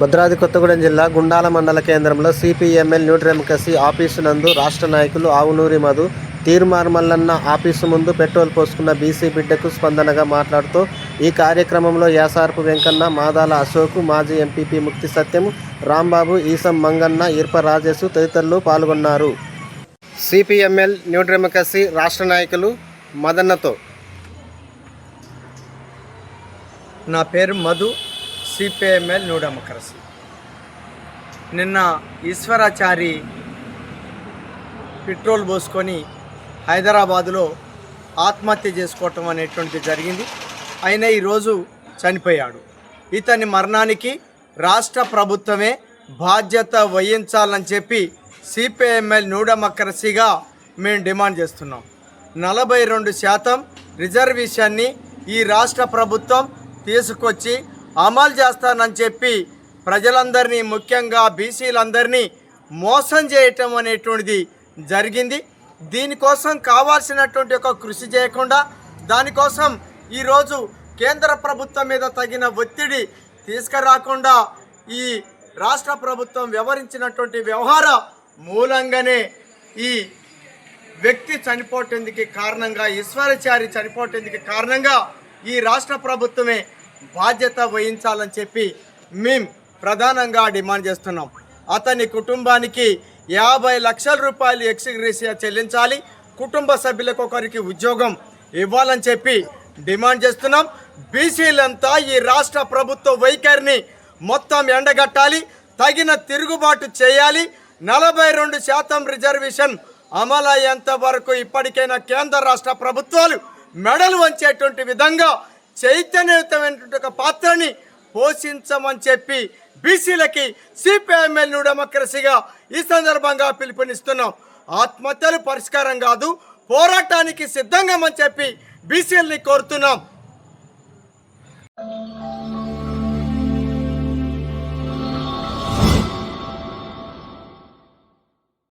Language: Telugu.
భద్రాద్రి కొత్తగూడెం జిల్లా గుండాల మండల కేంద్రంలో సిపిఎంఎల్ న్యూ ఆఫీసు నందు రాష్ట్ర నాయకులు ఆవునూరి మధు తీర్మార్మల్లన్న ఆఫీసు ముందు పెట్రోల్ పోసుకున్న బీసీ బిడ్డకు స్పందనగా మాట్లాడుతూ ఈ కార్యక్రమంలో యాసార్పు వెంకన్న మాదాల అశోక్ మాజీ ఎంపీపీ ముక్తి సత్యం రాంబాబు ఈసం మంగన్న ఇర్ప రాజేశు తదితరులు పాల్గొన్నారు. సిపిఎంఎల్ న్యూ రాష్ట్ర నాయకులు మదన్నతో. నా పేరు మధు. CPML new democracy. నిన్న ఈశ్వరాచారి పెట్రోల్ పోసుకొని హైదరాబాదులో ఆత్మహత్య చేసుకోవటం అనేటువంటి జరిగింది. ఆయన ఈరోజు చనిపోయాడు. ఇతని మరణానికి రాష్ట్ర ప్రభుత్వమే బాధ్యత వహించాలని చెప్పి సిపిఎంఎల్ న్యూ డెమోక్రసీగా మేము డిమాండ్ చేస్తున్నాం. నలభై రెండు శాతం రిజర్వేషన్ని ఈ రాష్ట్ర ప్రభుత్వం తీసుకొచ్చి అమలు చేస్తానని చెప్పి ప్రజలందరినీ ముఖ్యంగా బీసీలందరినీ మోసం చేయటం అనేటువంటిది జరిగింది. దీనికోసం కావాల్సినటువంటి ఒక కృషి చేయకుండా దానికోసం ఈరోజు కేంద్ర ప్రభుత్వం మీద తగిన ఒత్తిడి తీసుకురాకుండా ఈ రాష్ట్ర ప్రభుత్వం వ్యవహరించినటువంటి వ్యవహార మూలంగానే ఈ వ్యక్తి చనిపోటేందుకు కారణంగా ఈశ్వరచారి చనిపోటేందుకు కారణంగా ఈ రాష్ట్ర ప్రభుత్వమే బాధ్యత వహించాలని చెప్పి మేము ప్రధానంగా డిమాండ్ చేస్తున్నాం. అతని కుటుంబానికి యాభై లక్షల రూపాయలు ఎక్స్గ్రేసియా చెల్లించాలి. కుటుంబ సభ్యులకు ఒకరికి ఉద్యోగం ఇవ్వాలని చెప్పి డిమాండ్ చేస్తున్నాం. బీసీలంతా ఈ రాష్ట్ర ప్రభుత్వ వైఖరిని మొత్తం ఎండగట్టాలి. తగిన తిరుగుబాటు చేయాలి. నలభై రెండు శాతం రిజర్వేషన్ అమలయ్యేంత వరకు ఇప్పటికైనా కేంద్ర రాష్ట్ర ప్రభుత్వాలు మెడలు వంచేటువంటి విధంగా చైతన్యయుతమైనటువంటి ఒక పాత్రని పోషించమని చెప్పి బీసీలకి సిపిఐఎంఎల్ డెమోక్రసీగా ఈ సందర్భంగా పిలుపునిస్తున్నాం. ఆత్మహత్యలు పరిష్కారం కాదు పోరాటానికి సిద్ధంగా చెప్పి బీసీలని కోరుతున్నాం.